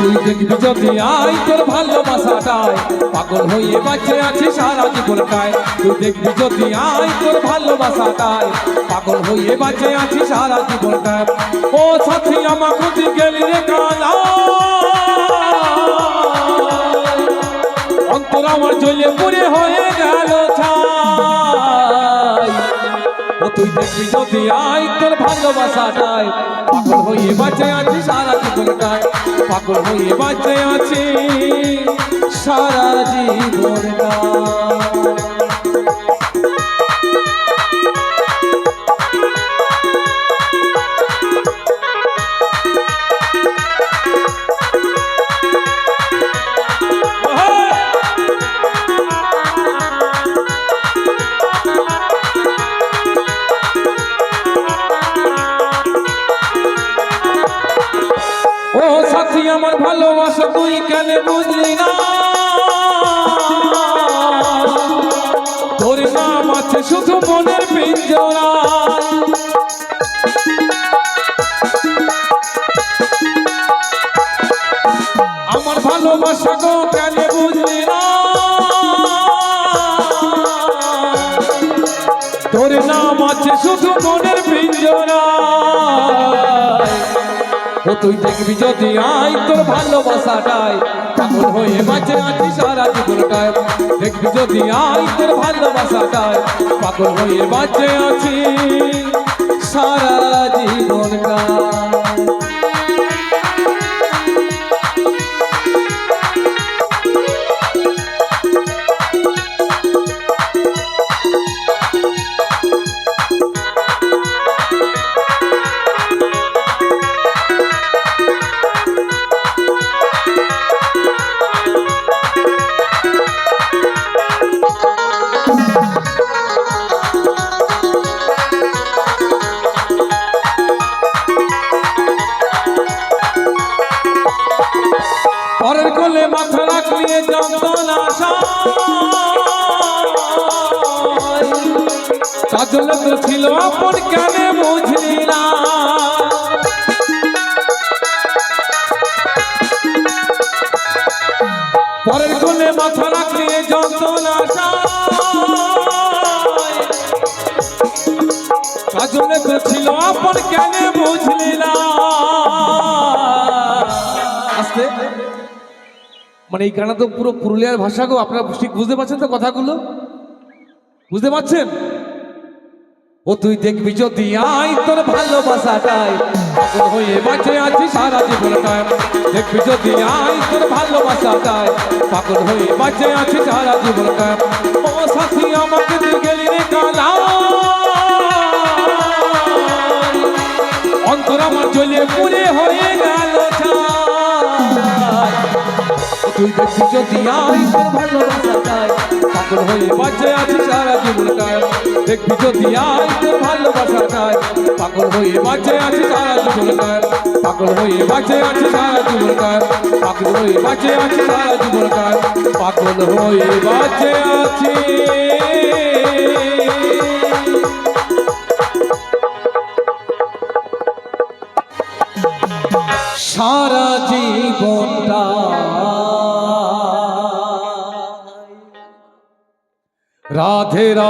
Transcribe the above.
তুই দেখবি যদি আই তোর ভালোবাসাটাই পাগল হয়ে বাঁচে আছি সারা জীবনটায়। তুই দেখবি যদি আই তোর ভালোবাসাটাই পাগল হয়ে বাঁচে আছি সারা জীবনটায়। ও সাথী আমার গেলি রে কালা। অন্তর আমার জ্বলে পুরে হয়ে গেল তুই দেখবি যদি আই তোর ভালোবাসাটাই পাগল হয়ে বাঁচে আছি, সারা জীবনটায় পাগল হয়ে বাঁচে আছি, সারা জীবনটায় তোর নাম আছে শুধু মনের ও, তুই দেখবি যদি আই তোর ভালোবাসাটাই পাগল হয়ে বাঁচে আছি সারা জীবনটায় দেখবি যদি আই তোর ভালোবাসাটাই পাগল হয়ে বাঁচে আছি সারা জীবনটায় মাথা রাখলে কাজল তো ছিল আপন বুঝলি না। পরের কোলে মাথা রাখলে যন্ত্রণা কাজলে তো ছিল আপন কেন বুঝলি মানে এই গানটা তো পুরো পুরুলিয়ার ভাষা গো, আপনারা ঠিক বুঝতে পারছেন তো কথাগুলো? বুঝতে পারছেন? ও তুই দেখবি যদি আই তোর ভালোবাসাটাই পাগল হয়ে বাঁচে আছি সারা জীবনটায়। দেখবি যদি আই তোর ভালোবাসাটাই পাগল হয়ে বাঁচে আছি সারা জীবনটায়। ও সাথী আমাকে তুই দেখবি যদি আই তোর ভালোবাসাটাই পাগল হয়ে বাঁচে আছি সারা জীবনটায় দেখবি যদি আই তোর ভালোবাসাটাই পাগল হয়ে বাঁচে আছি সারা জীবনটায় পাগল হয়ে বাঁচে আছি সারা পাগল হয়ে বাঁচে আছি সারা পাগল হয়ে বাঁচে আছি। সারা জীবনটা রাধে রা